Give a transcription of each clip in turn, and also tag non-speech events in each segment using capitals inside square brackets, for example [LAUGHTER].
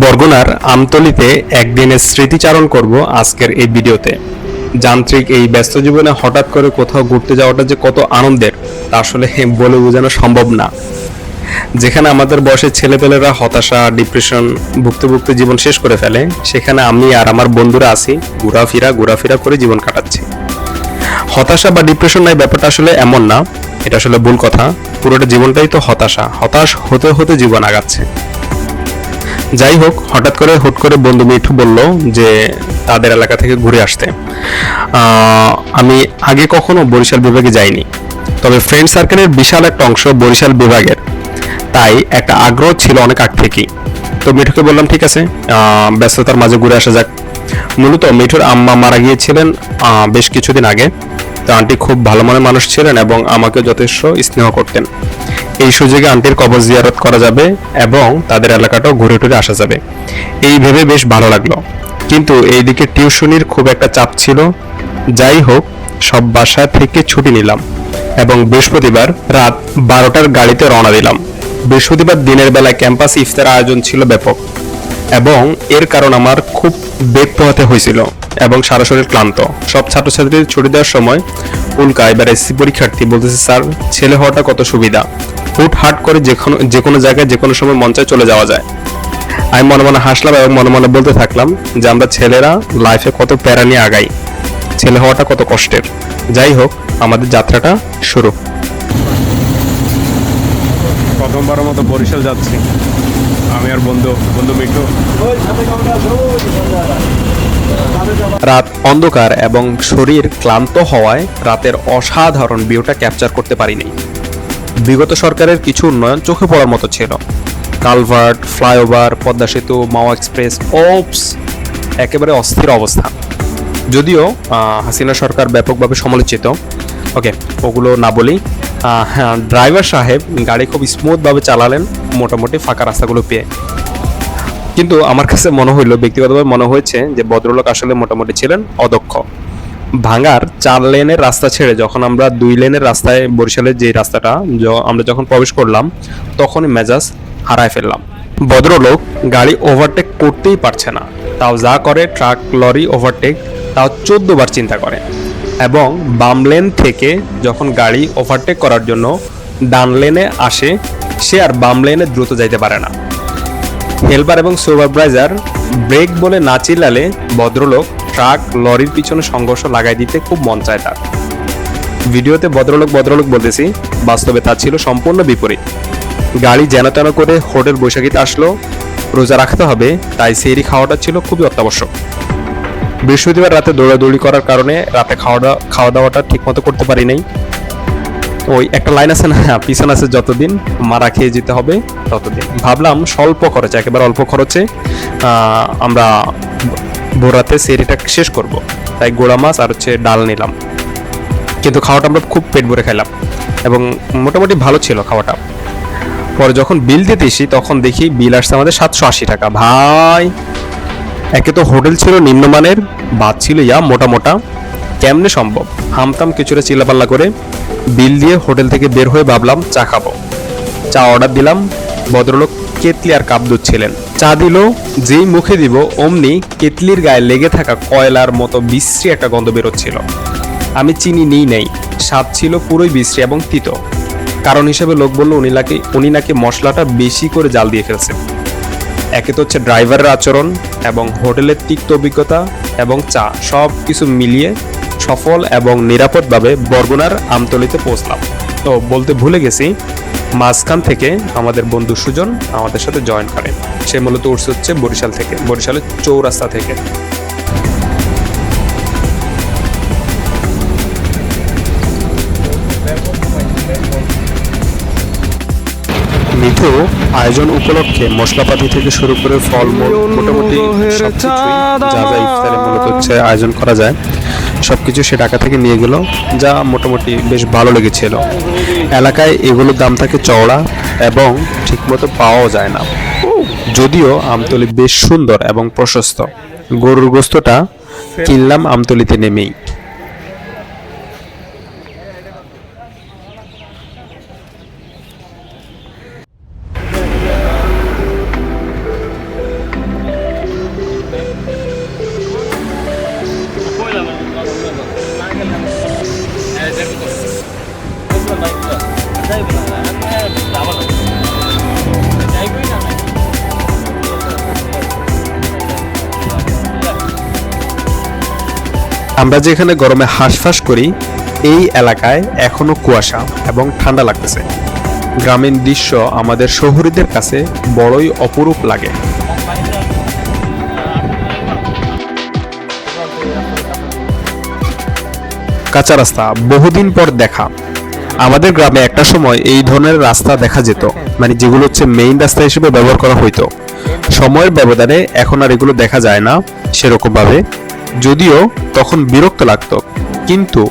বরগুনার আমতলিতে একদিনের স্মৃতিচারণ করব আজকের এই ভিডিওতে। যান্ত্রিক এই ব্যস্ত জীবনে হঠাৎ করে কোথাও ঘুরতে যাওয়াটা যে কত আনন্দের, তা আসলে [LAUGHS] বলে বোঝানো সম্ভব না। যেখানে আমাদের বয়সের ছেলেপেলেরা হতাশা, ডিপ্রেশন ভুগতে জীবন শেষ করে ফেলে, সেখানে আমি আর আমার বন্ধুরা আছি, ঘোরাফেরা ঘোরাফেরা করে জীবন কাটাচ্ছি। হতাশা বা ডিপ্রেশন নাই ব্যাপারটা আসলে এমন না, এটা আসলে ভুল কথা। পুরোটা জীবনটাই তো হতাশা, হতাশ হতে হতে জীবন আগাচ্ছে। যাই হোক, হঠাৎ করে, হুট করে বন্ধু মিঠু বলল যে তাদের এলাকা থেকে ঘুরে আসতে। আমি আগে কখনো বরিশাল বিভাগে যাইনি, তবে ফ্রেন্ড সার্কেলের বিশাল একটা অংশ বরিশাল বিভাগের। তাই একটা আগ্রহ ছিল অনেক আগ থেকেই। তো মিঠুকে বললাম, ঠিক আছে ব্যস্ততার মাঝে ঘুরে আসা যাক। মূলত মিঠুর আম্মা মারা গিয়েছিলেন বেশ কিছুদিন আগে। তো আন্টি খুব ভালো মনের মানুষ ছিলেন এবং আমাকে যথেষ্ট স্নেহ করতেন। এই সুযোগে আন্টির কবর জিয়ারত করা যাবে এবং তাদের এলাকাটাও ঘুরে টুরে আসা যাবে। এই ভেবে বেশ ভালো লাগল। কিন্তু এইদিকে টিউশনির খুব একটা চাপ ছিল। যাই হোক, সব বাসা থেকে ছুটি নিলাম এবং বৃহস্পতিবার রাত বারোটার গাড়িতে রওনা দিলাম। বৃহস্পতিবার দিনের বেলায় ক্যাম্পাস ইফতার আয়োজন ছিল ব্যাপক এবং এর কারণ আমার খুব বেগ পোহাতে হয়েছিল এবং সারা শরীর ক্লান্ত। সব ছাত্রছাত্রীদের ছুটি দেওয়ার সময় উল্কা এবার এসসি পরীক্ষার্থী, বলতেছে, স্যার, ছেলে হওয়াটা কত সুবিধা? হুট হাট করে যে কোনো যে কোনো জায়গায় যে কোনো সময় মঞ্চে চলে যাওয়া যায়। আমি মনে মনে হাসলাম এবং মনে মনে বলতে থাকলাম যে আমরা ছেলেরা লাইফে কত প্যারা নিয়ে আগাই। ছেলে হওয়াটা কত কষ্টের। যাই হোক আমাদের যাত্রাটা শুরু। প্রথমবারের মতো বরিশাল যাচ্ছি। আমি আর বন্ধু বন্ধু মিঠু। রাত অন্ধকার এবং শরীর ক্লান্ত হওয়ায় রাতের অসাধারণ ভিউটা ক্যাপচার করতে পারিনি। বিগত সরকারের কিছু উন্নয়ন চোখে পড়ার মতো ছিল। কালভার্ট, ফ্লাইওভার, পদ্মা সেতু মাওয়া এক্সপ্রেস ওপস একেবারে অস্থির অবস্থা। যদিও হাসিনা সরকার ব্যাপকভাবে সমালোচিত। ওকে, ওগুলো না বলি। হ্যাঁ ড্রাইভার সাহেব গাড়ি খুব স্মুথভাবে চালালেন, মোটামুটি ফাঁকা রাস্তাগুলো পেয়ে। কিন্তু আমার কাছে মনে হইল, ব্যক্তিগতভাবে মনে হয়েছে যে ভদ্রলোক আসলে মোটামুটি ছিলেন অদক্ষ। ভাঙার চার লেনের রাস্তা ছেড়ে যখন আমরা দুই লেনের রাস্তায় বরিশালের যে রাস্তাটা আমরা যখন প্রবেশ করলাম, তখনই মেজাজ হারায় ফেললাম। ভদ্রলোক গাড়ি ওভারটেক করতেই পারছে না। তাও যা করে ট্রাক, লরি ওভারটেক তাও চোদ্দ বার চিন্তা করে। এবং বাম লেন থেকে যখন গাড়ি ওভারটেক করার জন্য ডান লেনে আসে, সে আর বাম লেনে দ্রুত যাইতে পারে না। হেল্পার এবং সুপারভাইজার ব্রেক বলে না চিল্লালে ভদ্রলোক ট্রাক, লরির পিছনে সংঘর্ষ লাগাই দিতে খুব মন চায় তার। ভিডিওতে ভদ্রলোক ভদ্রলোক বলতেছি, বাস্তবে তা ছিল সম্পূর্ণ বিপরীত। গাড়ি যেন তেন করে হোটেল বৈশাখীতে আসলো, রোজা রাখতে হবে, তাই সেরি খাওয়াটা ছিল খুবই অত্যাবশ্যক। বৃহস্পতিবার রাতে দৌড়াদৌড়ি করার কারণে রাতে খাওয়া দাওয়া খাওয়া দাওয়াটা ঠিকমতো করতে পারি নাই। ওই একটা লাইন আছে না, পিছন আছে যতদিন, মারা খেয়ে যেতে হবে ততদিন। ভাবলাম স্বল্প খরচে, একেবারে অল্প খরচে আমরা ভোরাতে সেরিটা শেষ করব। তাই গোড়া মাছ আর হচ্ছে ডাল নিলাম। কিন্তু খাওয়াটা আমরা খুব পেট ভরে খেলাম এবং মোটামুটি ভালো ছিল খাওয়াটা। পরে যখন বিল দিতে এসি তখন দেখি বিল আসছে আমাদের সাতশো আশি টাকা। ভাই, একে তো হোটেল ছিল নিম্নমানের ভাত ছিল ইয়া, মোটা মোটা। কেমনে সম্ভব? হামতাম কিছুটা চিল্লাপাল্লা করে বিল দিয়ে হোটেল থেকে বের হয়ে ভাবলাম, চা খাব। চা অর্ডার দিলাম, ভদ্রলোক কেতলি আর কাপ ছিলেন। চা দিল, যেই মুখে দিব, অমনি কেতলির গায়ে লেগে থাকা কয়লার মতো বিশ্রী একটা গন্ধ বেরোচ্ছিল। আমি চিনি নিই নাই, স্বাদ ছিল পুরোই বিশ্রী এবং তিতো। কারণ হিসেবে লোক বলল, উনি নাকি উনি নাকি মশলাটা বেশি করে জাল দিয়ে ফেলছেন। একে তো হচ্ছে ড্রাইভারের আচরণ এবং হোটেলের তিক্ত অভিজ্ঞতা এবং চা সব কিছু মিলিয়ে সফল এবং নিরাপদভাবে বরগুনার আমতলিতে পৌঁছলাম। তো বলতে ভুলে গেছি মাঝখান থেকে আমাদের বন্ধু সুজন আমাদের সাথে জয়েন করেন সে মূলত উঠছে হচ্ছে বরিশাল থেকে, বরিশালের চৌরাস্তা থেকে। মিঠু আয়োজন উপলক্ষে মশলাপাতি থেকে শুরু করে ফলমূল, মোটামুটি যা যা ইফতারে মূলত হচ্ছে আয়োজন করা যায় সব কিছু সে টাকা থেকে নিয়ে গেল, যা মোটামুটি বেশ ভালো লেগেছিল। এলাকায় এগুলোর দাম থাকে চওড়া এবং ঠিকমতো পাওয়াও যায় না। যদিও আমতলি বেশ সুন্দর এবং প্রশস্ত। গরুর গোস্তটা কিনলাম আমতলিতে নেমেই। আমরা যেখানে গরমে হাঁসফাঁস করি, এই এলাকায় এখনও কুয়াশা এবং ঠান্ডা লাগতেছে। গ্রামীণ দৃশ্য আমাদের শহরীদের কাছে বড়ই অপরূপ লাগে। কাঁচা রাস্তা, বহুদিন পর দেখা। আমাদের গ্রামে একটা সময় এই ধরনের রাস্তা দেখা যেত মানে যেগুলো হচ্ছে মেইন রাস্তা হিসেবে ব্যবহার করা হইতো। সময়ের ব্যবধানে এখন আর এগুলো দেখা যায় না সেরকম ভাবে যদিও তখন বিরক্ত লাগত, কিন্তু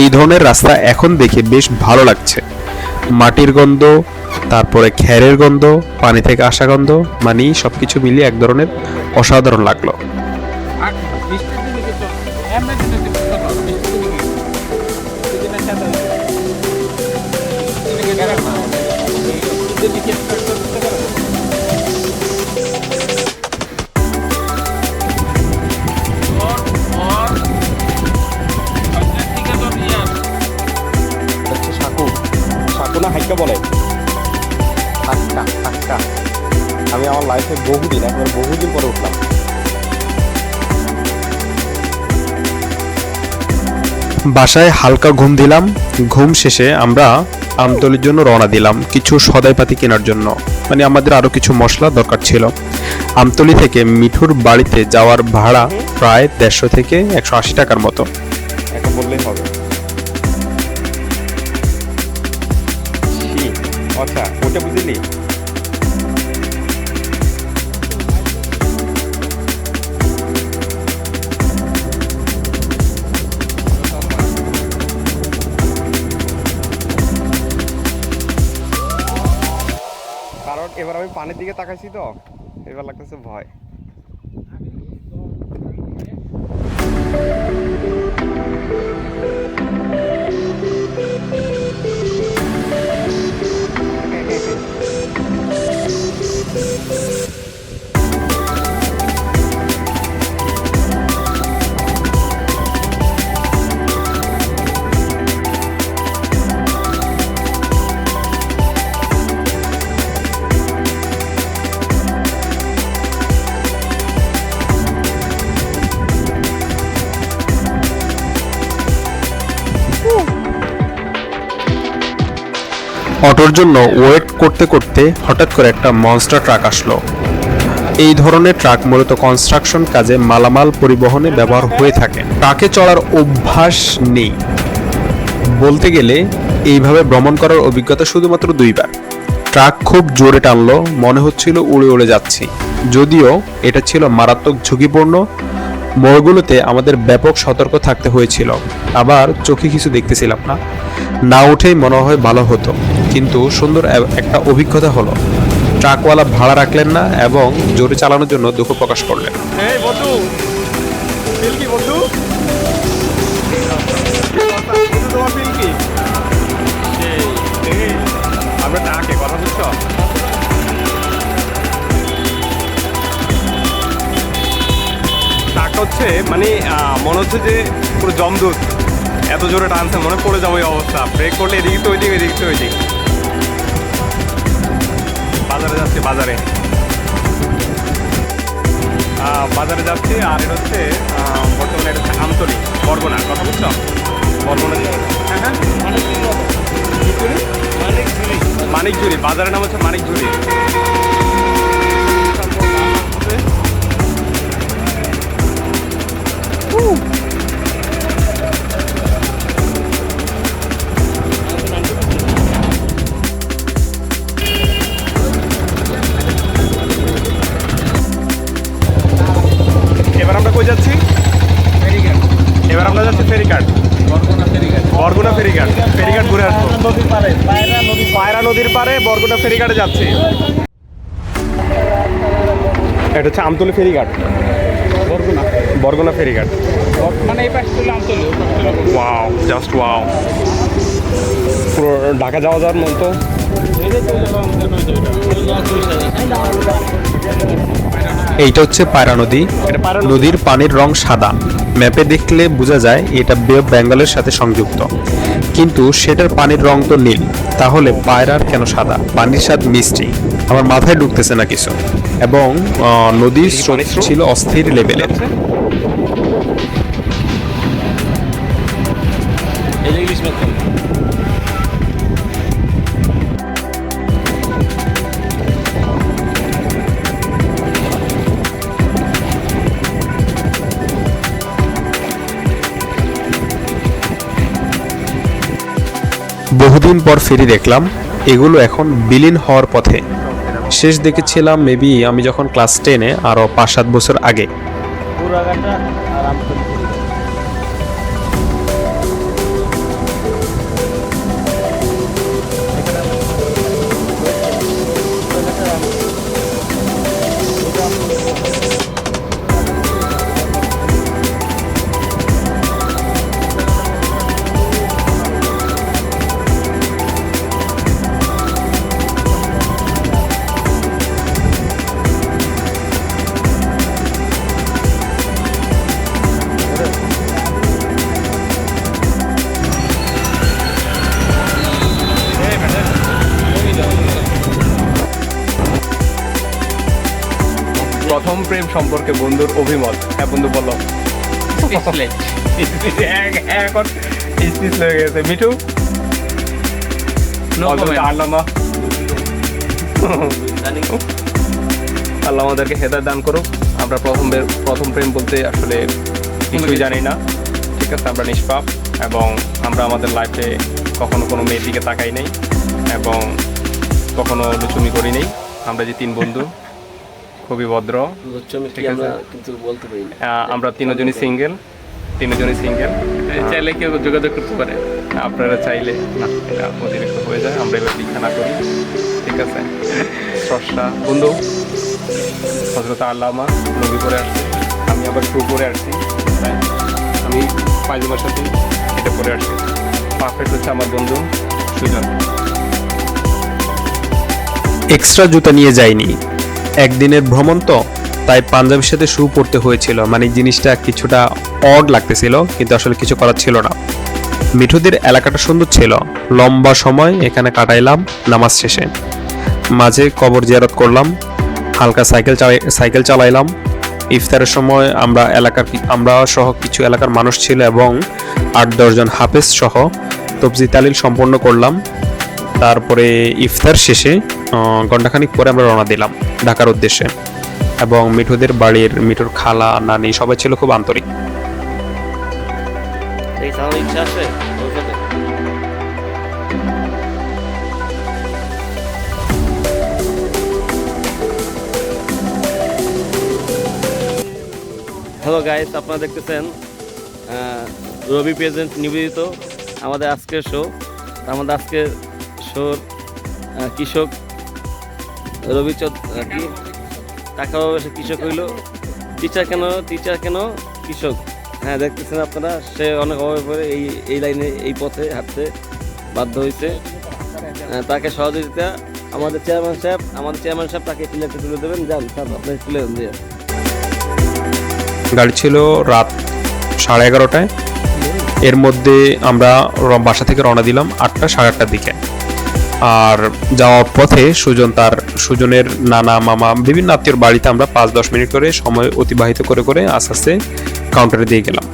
এই ধরনের রাস্তা এখন দেখে বেশ ভালো লাগছে। মাটির গন্ধ, তারপরে খ্যারের গন্ধ, পানি থেকে আসা গন্ধ মানে সবকিছু মিলিয়ে এক ধরনের অসাধারণ লাগল। না হাইকা বলে? হাক্কা হাক্কা আমি আমার লাইফে বহুদিন একবার বহুদিন পরে উঠলাম। বাসায় হালকা ঘুম দিলাম। ঘুম শেষে আমরা আমতলির জন্য রওনা দিলাম কিছু সদাইপাতি কেনার জন্য। মানে আমাদের আরও কিছু মশলা দরকার ছিল। আমতলি থেকে মিঠুর বাড়িতে যাওয়ার ভাড়া প্রায় দেড়শো থেকে একশো আশি টাকার মতো। একটা বললেই হবে। আচ্ছা ওটা বুঝলি? কারণ এবার আমি পানির দিকে তাকাইছি তো এবার লাগতেছে ভয়। অটোর জন্য ওয়েট করতে করতে হঠাৎ করে একটা মনস্টার ট্রাক আসলো। এই ধরনের ট্রাক মূলত কনস্ট্রাকশন কাজে মালামাল পরিবহনে ব্যবহার হয়ে থাকে। ট্রাকে চড়ার অভ্যাস নেই। বলতে গেলে এইভাবে ভ্রমণ করার অভিজ্ঞতা শুধুমাত্র দুইবার। ট্রাক খুব জোরে টানলো, মনে হচ্ছিল উড়ে উড়ে যাচ্ছি। যদিও এটা ছিল মারাত্মক ঝুঁকিপূর্ণ মোড়গুলোতে আমাদের ব্যাপক সতর্ক থাকতে হয়েছিল। আবার চোখে কিছু দেখতেছিলাম না। না উঠেই মনে হয় ভালো হতো। কিন্তু সুন্দর একটা অভিজ্ঞতা হলো। ট্রাকওয়ালা ভাড়া রাখলেন না এবং জোরে চালানোর জন্য দুঃখ প্রকাশ করলেন। হচ্ছে মানে মনে হচ্ছে যে পুরো জমদূত। এত জোরে টানছে, মনে পড়ে যাব এই অবস্থা। ব্রেক করলে এদিকে তো ওইদিকে, এদিকে তো ওইদিক। বাজারে যাচ্ছে, বাজারে। বাজারে যাচ্ছি, আর এটা হচ্ছে বর্তমানে এটা হচ্ছে আমতলি। বরগুনা, কথা বুঝছ? বরগুনা হ্যাঁ হ্যাঁ। মানিকঝুরি। বাজারের নাম হচ্ছে মানিকঝুরি। এবার আমরা কই যাচ্ছি? এবার আমরা যাচ্ছি ফেরিঘাট। বরগুনা ফেরিঘাট। ফেরিঘাট ঘুরে আসব। পায়রা নদীর পারে বরগুনা ফেরিঘাটে যাচ্ছি। এটা হচ্ছে আমতলি ফেরিঘাট। বরগুনা। ফেরিঘাট। মানে এই। ওয়াও জাস্ট ওয়াও পুরো ঢাকা যাওয়া যাওয়ার মতো। এইটা হচ্ছে পায়রা নদী। এটা পায়রা নদীর পানির রং সাদা। ম্যাপে দেখলে বোঝা যায় এটা বে অফ বেঙ্গলের সাথে সংযুক্ত। কিন্তু সেটার পানির রং তো নীল। তাহলে পায়রার কেন সাদা? পানির স্বাদ মিষ্টি। আমার মাথায় ঢুকতেছে না কিছু। এবং নদীর স্রোত স্রোত? ছিল অস্থির লেভেলের। বহুদিন পর ফেরি দেখলাম, এগুলো এখন বিলীন হওয়ার পথে। শেষ দেখেছিলাম মেবি আমি যখন ক্লাস টেনে আরও পাঁচ সাত বছর আগে। প্রথম প্রেম সম্পর্কে বন্ধুর অভিমত। হ্যাঁ বন্ধু বলো. এখন স্পিচ হয়ে গেছে। মিঠু? No আল্লাহ আমাদেরকে হেদায় দান করুক। আমরা প্রথম প্রথম প্রেম বলতে আসলে কিছুই জানি না। ঠিক আছে আমরা নিষ্পাপ এবং আমরা আমাদের লাইফে কখনো কোনো মেয়ের দিকে তাকাই নাই এবং কখনো লুচুমি করি নাই। আমরা যে তিন বন্ধু খুবই ভদ্র ঠিক আছে? কিন্তু বলতে পারি আমরা তিনজনই সিঙ্গেল তিনজনই সিঙ্গেল চাইলে কেউ যোগাযোগ করতে পারে। আপনারা চাইলে না এটা অতিরিক্ত হয়ে যায় আমরা এবার দীক্ষা না করি ঠিক আছে? স্রষ্টা বন্ধু হজরত আল্লামা নবী করে আসছি আমি আবার শু করে আসছি তাই আমি পায়জামার সাথে এটা পরে আসছি। পারফেক্ট হচ্ছে আমার বন্ধু সুজন। এক্সট্রা জুতা নিয়ে যাইনি একদিনের ভ্রমণ তো, তাই পাঞ্জাবির সাথে শু পরতে হয়েছিল। মানে জিনিসটা কিছুটা অড লাগতেছিল, কিন্তু আসলে কিছু করার ছিল না। মিঠুদের এলাকাটা সুন্দর ছিল। লম্বা সময় এখানে কাটাইলাম নামাজ শেষে। মাঝে কবর জিয়ারত করলাম, হালকা সাইকেল সাইকেল চালাইলাম। ইফতারের সময় আমরা এলাকার আমরা সহ কিছু এলাকার মানুষ ছিল এবং আট দশজন হাফেজ সহ তবজি তালিল সম্পন্ন করলাম। তারপরে ইফতার শেষে ঘণ্টাখানিক পরে আমরা রওনা দিলাম। ঢাকার উদ্দেশ্যে। এবং মিঠুদের বাড়ির মিঠুর খালা, নানি সবাই ছিল খুব আন্তরিক। হ্যালো গাইস আপনারা দেখতেছেন রবি প্রেজেন্ট নিবেদিত আমাদের আজকের শো আমাদের আজকের শোর কৃষক রবি চৌধ আহ, কি? টাকা সে কৃষক হইল। টিচার কেন? টিচার কেন? কৃষক। হ্যাঁ দেখতেছেন আপনারা সে অনেক অভাবে পড়ে এই এই লাইনে এই পথে হাঁটতে বাধ্য হয়েছে তাকে সহযোগিতা আমাদের চেয়ারম্যান সাহেব আমাদের চেয়ারম্যান সাহেব তাকে প্লেটে তুলে দেবেন। যান স্যার আপনি তুলে দেন গাড়ি ছিল রাত সাড়ে এগারোটায়। এর মধ্যে আমরা বাসা থেকে রওনা দিলাম আটটা সাড়ে আটটার দিকে। আর যাওয়ার পথে সুজন তার, সুজনের নানা, মামা, বিভিন্ন আত্মীয়র বাড়িতে আমরা পাঁচ, দশ মিনিট করে সময় অতিবাহিত করে করে আস্তে আস্তে কাউন্টারে দিয়ে গেলাম।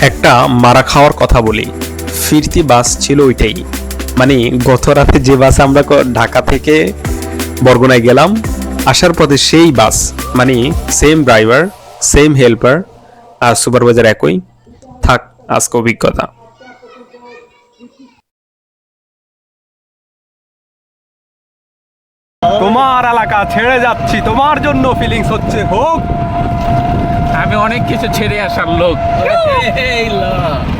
একটা মারা খাওয়ার কথা বলি। ফিরতি বাস ছিল ওইটাই। মানে গত রাতে যে বাসে আমরা ঢাকা থেকে বরগুনায় গেলাম, আসার পথে সেই বাস মানে সেম ড্রাইভার সেম হেল্পার আর সুপারভাইজার একই, থাক, আজকে অভিজ্ঞতা। তোমার এলাকা ছেড়ে যাচ্ছি। তোমার জন্য ফিলিংস হচ্ছে হোক আমি অনেক কিছু ছেড়ে আসার লোক। [LAUGHS]